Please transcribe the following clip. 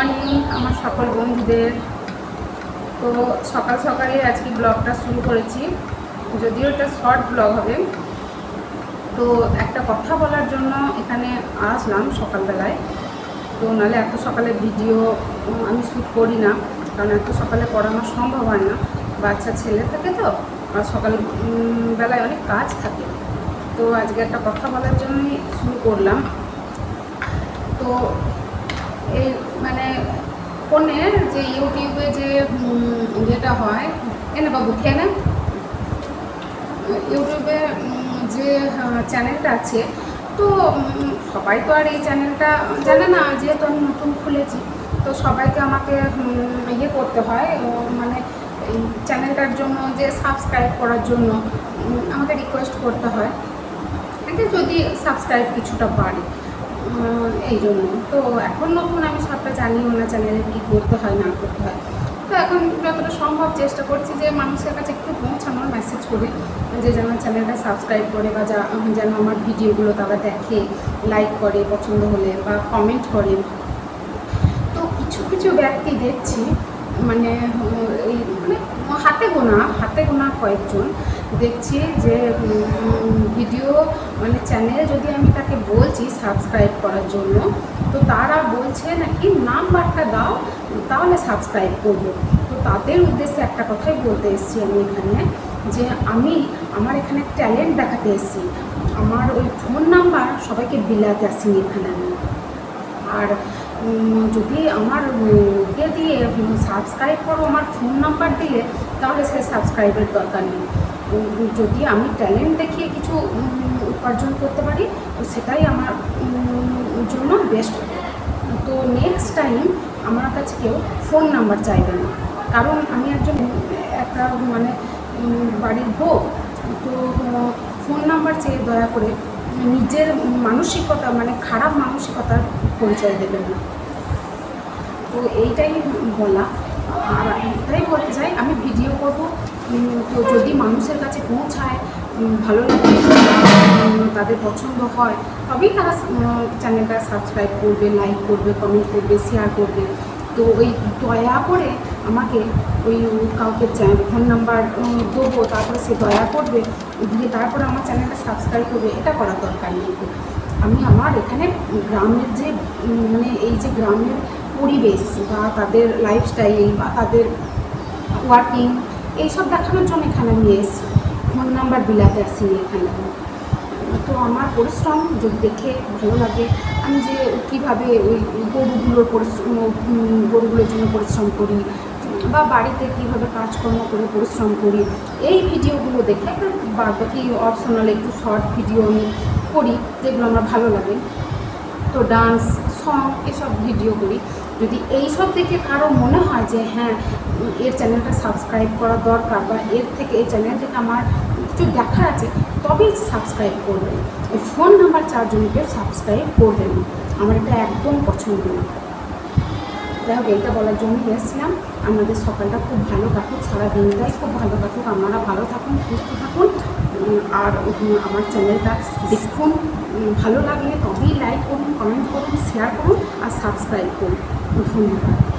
Morning আমার সকল বন্ধুদের। তো সকাল সকালে আজকে ব্লগটা শুরু করেছি। যদিও এটা শর্ট ব্লগ হবে। তো একটা কথা বলার জন্য এখানে আসলাম সকালবেলায়। তো নাহলে এত সকালে ভিডিও আমি শ্যুট করি না। কারণ এত সকালে করানো সম্ভব হয় না। বাচ্চা ছেলে থাকে তো, আর সকাল বেলায় অনেক কাজ থাকে। তো আজকে একটা কথা বলার জন্যই শুরু করলাম। তো এই মানে ফোনের যে ইউটিউবে যে যেটা হয়, এনে বাবু, খেয়ে ইউটিউবে যে চ্যানেলটা আছে, তো সবাই তো আর এই চ্যানেলটা জানে না, যেহেতু আমি নতুন খুলেছি, তো সবাইকে আমাকে ইয়ে করতে হয় মানে চ্যানেলটার জন্য, যে সাবস্ক্রাইব করার জন্য আমাকে রিকোয়েস্ট করতে হয়। যদি সাবস্ক্রাইব কিছুটা বাড়ে। এই জন্য। তো এখন নতুন আমি সবটা জানিও না চ্যানেলে কী করতে হয়, না করতে হয়। তো এখন যতটা সম্ভব চেষ্টা করছি যে মানুষের কাছে একটু পৌঁছানোর মেসেজ করে, যে যেন চ্যানেলটা সাবস্ক্রাইব করে বা যা যেন আমার ভিডিওগুলো তারা দেখে লাইক করে পছন্দ হলে বা কমেন্ট করে। তো কিছু কিছু ব্যক্তি দেখছি মানে এই মানে হাতে গোনা হাতে গোনা কয়েকজন দেখছি যে ভিডিও মানে চ্যানেল যদি আমি তাকে বলছি সাবস্ক্রাইব করার জন্য, তো তারা বলছে নাকি নাম্বারটা দাও, তাহলে সাবস্ক্রাইব করব। তো তাদের উদ্দেশ্যে একটা কথাই বলতে এসেছি আমি এখানে, যে আমি আমার এখানে ট্যালেন্ট দেখাতে এসেছি। আমার ওই ফোন নাম্বার সবাইকে বিলাতে আসিনি এখানে আমি। আর যদি আমার ইয়ে দিয়ে সাবস্ক্রাইব করো, আমার ফোন নাম্বার দিলে, তাহলে সে সাবস্ক্রাইবের দরকার নেই। যদি আমি ট্যালেন্ট দেখিয়ে কিছু উপার্জন করতে পারি, তো সেটাই আমার জন্য বেস্ট তো নেক্সট টাইম আমার কাছে কেউ ফোন নাম্বার চাইবে না। কারণ আমি একজন, একটা মানে বাড়ির বউ, তো ফোন নাম্বার চেয়ে দয়া করে নিজের মানসিকতা মানে খারাপ মানসিকতার পরিচয় দেবেন না। তো এইটাই বলা। আর এটাই বলতে চাই, আমি ভিডিও করব। তো যদি মানুষের কাছে পৌঁছায় ভালো লাগে তাদের পছন্দ হয়, তবেই তারা চ্যানেলটা সাবস্ক্রাইব করবে লাইক করবে কমেন্ট করবে শেয়ার করবে। তো ওই দয়া করে আমাকে ওই কাউকে ফোন নাম্বার দেবো, তারপরে সে দয়া করবে, দিয়ে তারপরে আমার চ্যানেলটা সাবস্ক্রাইব করবে, এটা করার দরকার নেই। আমি আমার এখানে গ্রামের যে মানে এই যে গ্রামের পরিবেশ বা তাদের লাইফস্টাইল বা তাদের ওয়ার্কিং এইসব দেখানোর জন্য এখানে আমি এসেছি। ফোন নাম্বার বিলাতে আসিনি এখানে। তো আমার পরিশ্রম যদি দেখে ভালো লাগে, আমি যে কীভাবে ওই গরুগুলোর পরিশ্রম গরুগুলোর জন্য পরিশ্রম করি, বা বাড়িতে কীভাবে কাজকর্ম করে পরিশ্রম করি, এই ভিডিওগুলো দেখে বাকি অপশনাল একটু শর্ট ভিডিও আমি করি, যেগুলো আমার ভালো লাগে। তো ডান্স সং এসব ভিডিও করি। যদি এই সব দেখে কারও মনে হয় যে হ্যাঁ এর চ্যানেলটা সাবস্ক্রাইব করা দরকার বা এর থেকে এই চ্যানেল থেকে আমার কিছু দেখা আছে, তবেই সাবস্ক্রাইব করবেন। ফোন নাম্বার চারজন কেউ সাবস্ক্রাইব করবেন। আমার এটা একদম পছন্দ না। যাই হোক, এইটা বলার জন্য এসেছিলাম। আমাদের সকালটা খুব ভালো কাটুক সারা দিনটাই খুব ভালো কাটুক আপনারা ভালো থাকুন, সুস্থ থাকুন। আর আমার চ্যানেলটা দেখুন। ভালো লাগলে তবেই লাইক করুন কমেন্ট করুন শেয়ার করুন, আর সাবস্ক্রাইব করুন। ধন্যবাদ।